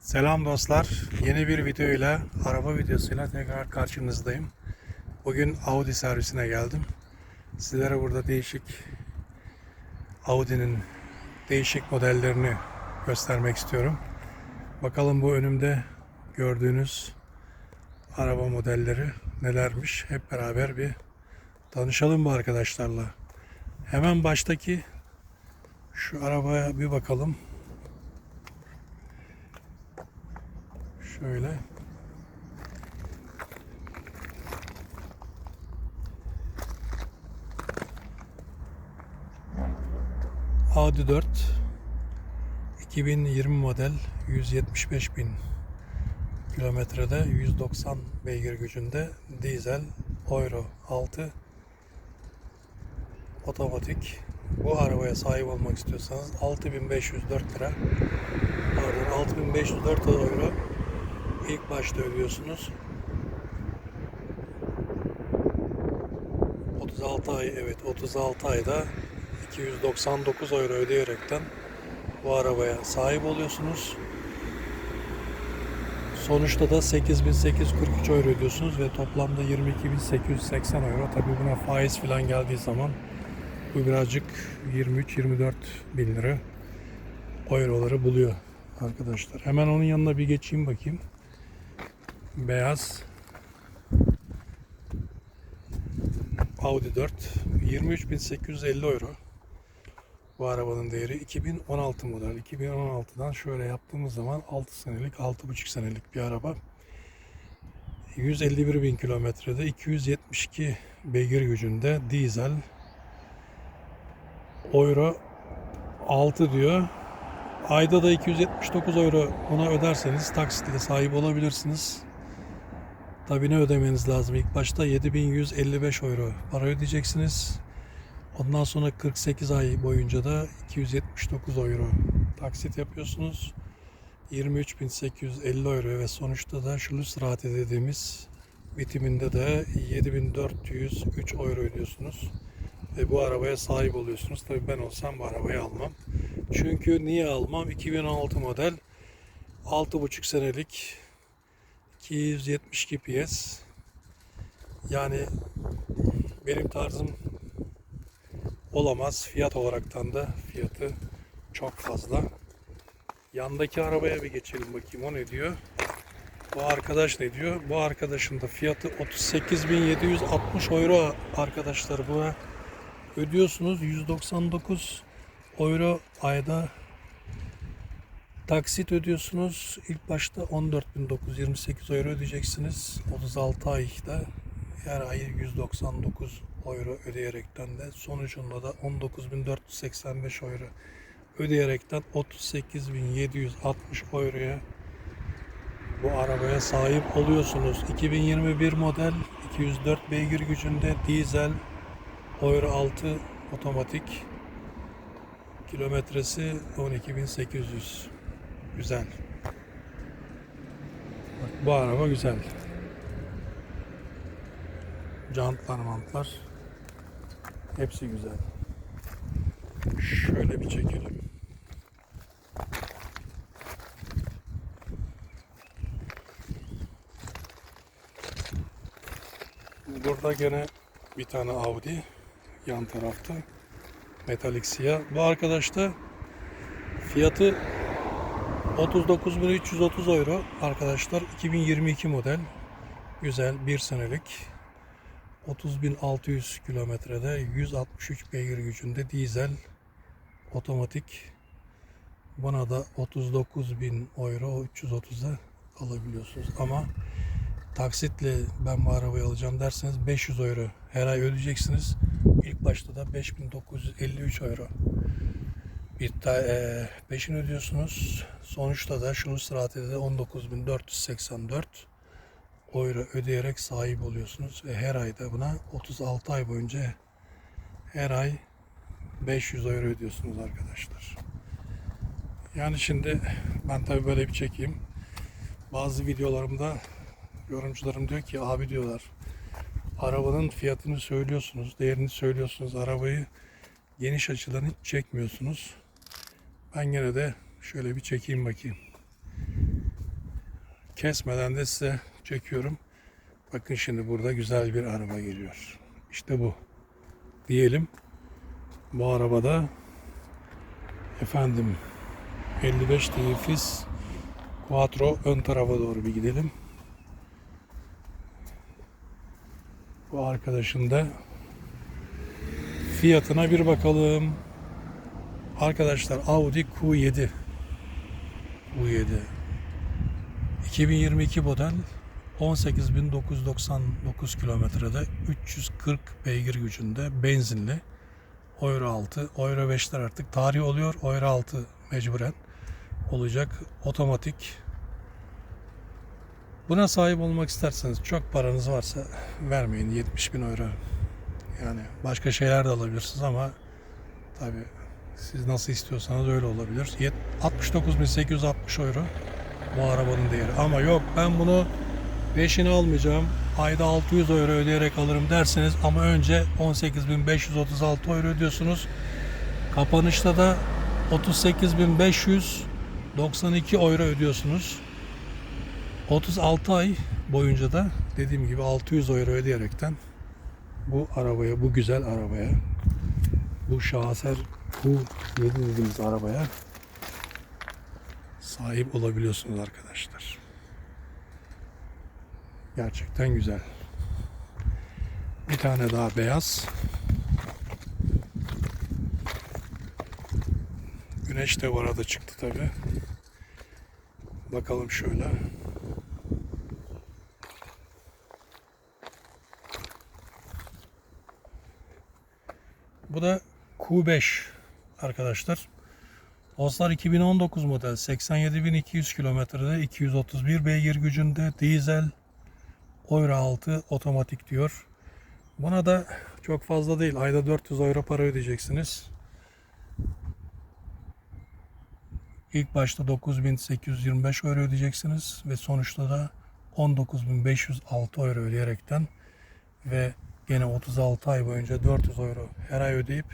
Selam dostlar. Yeni bir videoyla, araba videosuyla tekrar karşınızdayım. Bugün Audi servisine geldim. Sizlere burada değişik Audi'nin değişik modellerini göstermek istiyorum. Bakalım bu önümde gördüğünüz araba modelleri nelermiş? Hep beraber bir tanışalım bu arkadaşlarla. Hemen baştaki şu arabaya bir bakalım. Şöyle. Audi 4 2020 model 175 bin. Kilometrede 190 beygir gücünde dizel Euro 6 otomatik. Bu arabaya sahip olmak istiyorsanız 6504 lira. Pardon 6504 euro ilk başta ödüyorsunuz 36 ay evet 36 ayda 299 euro ödeyerekten bu arabaya sahip oluyorsunuz. Sonuçta da 8843 euro ödüyorsunuz ve toplamda 22.880 euro. Tabii buna faiz falan geldiği zaman bu birazcık 23-24 bin lira euroları buluyor arkadaşlar. Hemen onun yanına bir geçeyim bakayım. Beyaz Audi 4 23.850 euro. Bu arabanın değeri 2016 model. 2016'dan şöyle yaptığımız zaman 6 senelik, 6,5 senelik bir araba. 151 bin kilometrede 272 beygir gücünde dizel euro 6 diyor. Ayda da 279 euro ona öderseniz taksitle sahip olabilirsiniz. Tabii ne ödemeniz lazım? İlk başta 7155 euro para ödeyeceksiniz. Ondan sonra 48 ay boyunca da 279 euro taksit yapıyorsunuz. 23.850 euro ve sonuçta da şulus rate dediğimiz bitiminde de 7403 euro ödüyorsunuz. Ve bu arabaya sahip oluyorsunuz. Tabii ben olsam bu arabayı almam. Çünkü niye almam? 2016 model 6,5 senelik 272 PS yani benim tarzım olamaz. Fiyat olaraktan da fiyatı çok fazla. Yandaki arabaya bir geçelim bakayım o ne diyor. Bu arkadaş ne diyor? Bu arkadaşın da fiyatı 38.760 euro arkadaşlar. Buna ödüyorsunuz 199 euro ayda taksit ödüyorsunuz. İlk başta 14.928 euro ödeyeceksiniz. 36 ayda her ay 199 euro ödeyerekten de sonucunda da 19.485 euro ödeyerekten 38.760 euroya bu arabaya sahip oluyorsunuz. 2021 model 204 beygir gücünde dizel Euro 6 otomatik kilometresi 12.800 güzel. Bak, bu araba güzel. Jantlar mantlar hepsi güzel. Şöyle bir çekelim. Burada gene bir tane Audi yan tarafta metalik siyah. Bu arkadaş da fiyatı 39.330 euro arkadaşlar. 2022 model. Güzel bir senelik. 30.600 kilometrede 163 beygir gücünde dizel otomatik. Buna da 39.000 euro 330'a alabiliyorsunuz. Ama taksitle ben bu arabayı alacağım derseniz 500 euro her ay ödeyeceksiniz. İlk başta da 5953 euro ta- e, peşin ödüyorsunuz. Sonuçta da şunu sıratede de 19484 euro ödeyerek sahip oluyorsunuz ve her ayda buna 36 ay boyunca her ay 500 euro ödüyorsunuz arkadaşlar. Yani şimdi ben tabii böyle bir çekeyim. Bazı videolarımda yorumcularım diyor ki abi diyorlar arabanın fiyatını söylüyorsunuz, değerini söylüyorsunuz. Arabayı geniş açıdan hiç çekmiyorsunuz. Ben gene de şöyle bir çekeyim bakayım. kesmeden de size çekiyorum. Bakın şimdi burada güzel bir araba geliyor. İşte bu. Diyelim. Bu arabada efendim 55 TFS Quattro ön tarafa doğru bir gidelim. Bu arkadaşın da fiyatına bir bakalım. Arkadaşlar Audi Q7 Q7 2022 model 18.999 kilometrede 340 beygir gücünde benzinli. Euro 6 Euro 5'ler artık tarih oluyor. Euro 6 mecburen olacak. Otomatik. Buna sahip olmak isterseniz çok paranız varsa vermeyin. 70 bin euro. Yani başka şeyler de alabilirsiniz ama tabi siz nasıl istiyorsanız öyle olabilir. Yet- 69.860 euro bu arabanın değeri. Ama yok ben bunu peşini almayacağım. Ayda 600 euro ödeyerek alırım derseniz ama önce 18.536 euro ödüyorsunuz. Kapanışta da 38.592 euro ödüyorsunuz. 36 ay boyunca da dediğim gibi 600 euro ödeyerekten bu arabaya, bu güzel arabaya, bu şaheser Q7 dediğimiz arabaya sahip olabiliyorsunuz arkadaşlar. Gerçekten güzel. Bir tane daha beyaz. Güneş de bu arada çıktı tabi. Bakalım şöyle. Bu da Q5 arkadaşlar. Oslar 2019 model 87.200 kilometrede 231 beygir gücünde dizel Euro 6 otomatik diyor. Buna da çok fazla değil. Ayda 400 euro para ödeyeceksiniz. İlk başta 9825 euro ödeyeceksiniz ve sonuçta da 19506 euro ödeyerekten ve gene 36 ay boyunca 400 euro her ay ödeyip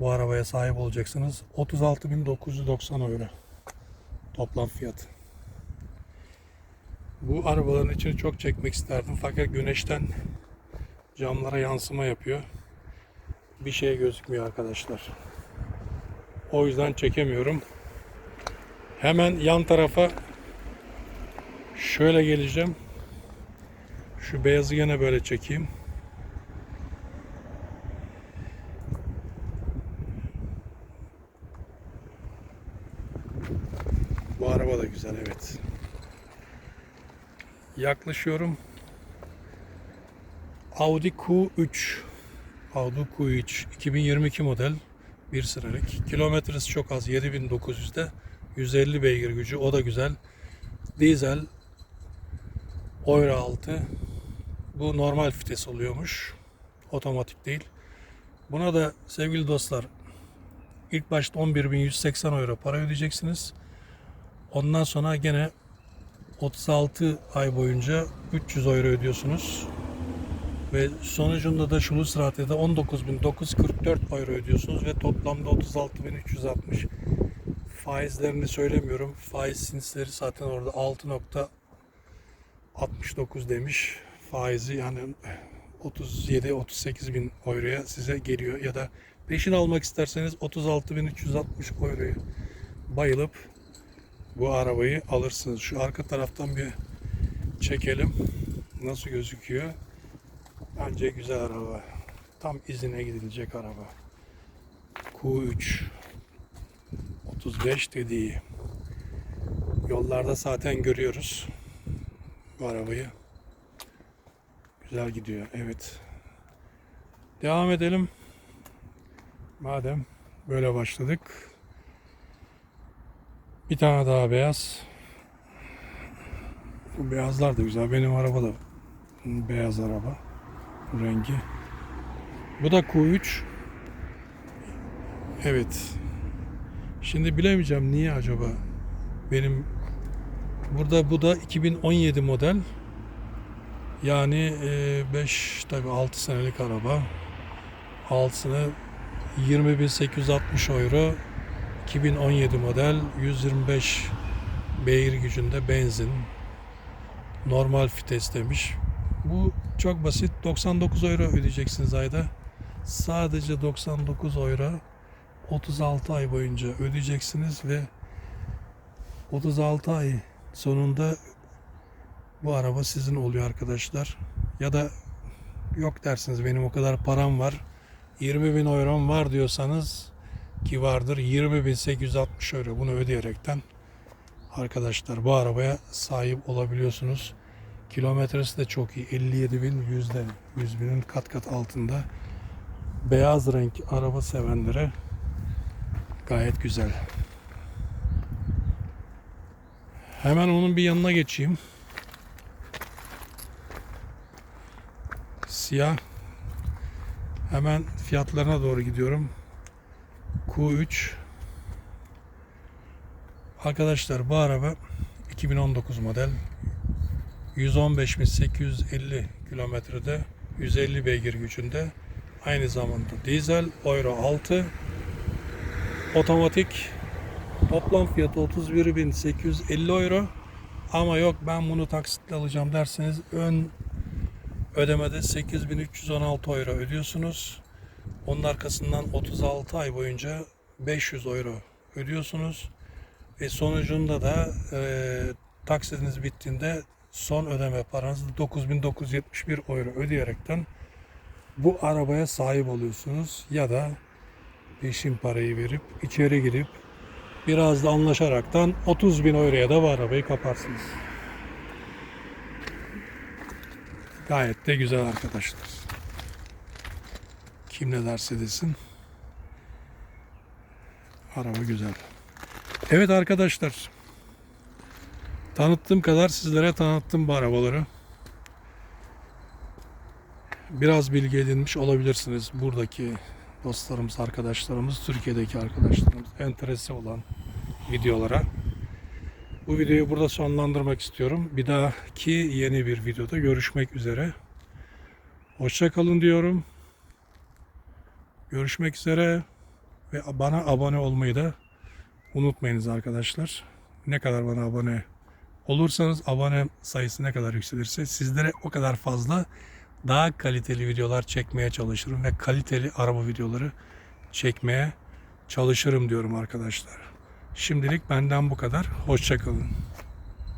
bu arabaya sahip olacaksınız. 36.990 euro toplam fiyatı. Bu arabaların içini çok çekmek isterdim fakat güneşten camlara yansıma yapıyor. Bir şey gözükmüyor arkadaşlar. O yüzden çekemiyorum. Hemen yan tarafa şöyle geleceğim. Şu beyazı yine böyle çekeyim. Bu araba da güzel evet. Yaklaşıyorum. Audi Q3 Audi Q3 2022 model bir sıralık. Kilometresi çok az 7900'de 150 beygir gücü o da güzel. Dizel Euro 6 bu normal vites oluyormuş. Otomatik değil. Buna da sevgili dostlar ilk başta 11.180 euro para ödeyeceksiniz. Ondan sonra gene 36 ay boyunca 300 euro ödüyorsunuz. Ve sonucunda da şunu rahatede 19.944 euro ödüyorsunuz ve toplamda 36.360 faizlerini söylemiyorum. Faiz sinsleri zaten orada 6.69 demiş faizi yani 37-38 bin euroya size geliyor ya da peşin almak isterseniz 36.360 euroyu bayılıp bu arabayı alırsınız. Şu arka taraftan bir çekelim. Nasıl gözüküyor? Bence güzel araba. Tam izine gidilecek araba. Q3 35 dediği. Yollarda zaten görüyoruz bu arabayı. Güzel gidiyor. Evet. Devam edelim. Madem böyle başladık. Bir tane daha beyaz. Bu beyazlar da güzel. Benim araba da beyaz araba. Bu rengi. Bu da Q3. Evet. Şimdi bilemeyeceğim niye acaba. Benim burada bu da 2017 model. Yani 5 tabi 6 senelik araba. Altısını 20.860 euro 2017 model 125 beygir gücünde benzin Normal vites demiş. Bu çok basit. 99 euro ödeyeceksiniz ayda. Sadece 99 euro 36 ay boyunca ödeyeceksiniz ve 36 ay sonunda bu araba sizin oluyor arkadaşlar. Ya da yok dersiniz benim o kadar param var 20 bin eurom var diyorsanız ki vardır 20.860 euro bunu ödeyerekten arkadaşlar bu arabaya sahip olabiliyorsunuz. Kilometresi de çok iyi. 57 bin yüzde 100 binin kat kat altında. Beyaz renk araba sevenlere gayet güzel. Hemen onun bir yanına geçeyim. Siyah. Hemen fiyatlarına doğru gidiyorum. Q3 Arkadaşlar bu araba 2019 model. 115.850 kilometrede 150 beygir gücünde. Aynı zamanda dizel Euro 6 otomatik toplam fiyatı 31.850 euro. Ama yok ben bunu taksitle alacağım derseniz ön ödemede 8316 euro ödüyorsunuz. Onun arkasından 36 ay boyunca 500 euro ödüyorsunuz. Ve sonucunda da e, taksitiniz bittiğinde son ödeme paranızı 9971 euro ödeyerekten bu arabaya sahip oluyorsunuz. Ya da peşin parayı verip içeri girip biraz da anlaşaraktan 30 bin euroya da bu arabayı kaparsınız. Gayet de güzel arkadaşlar. Kim ne derse desin. Araba güzel. Evet arkadaşlar. Tanıttığım kadar sizlere tanıttım bu arabaları. Biraz bilgi edinmiş olabilirsiniz. Buradaki dostlarımız, arkadaşlarımız, Türkiye'deki arkadaşlarımız enterese olan videolara. Bu videoyu burada sonlandırmak istiyorum. Bir dahaki yeni bir videoda görüşmek üzere. Hoşça kalın diyorum. Görüşmek üzere ve bana abone olmayı da unutmayınız arkadaşlar. Ne kadar bana abone olursanız abone sayısı ne kadar yükselirse sizlere o kadar fazla daha kaliteli videolar çekmeye çalışırım ve kaliteli araba videoları çekmeye çalışırım diyorum arkadaşlar. Şimdilik benden bu kadar. Hoşçakalın.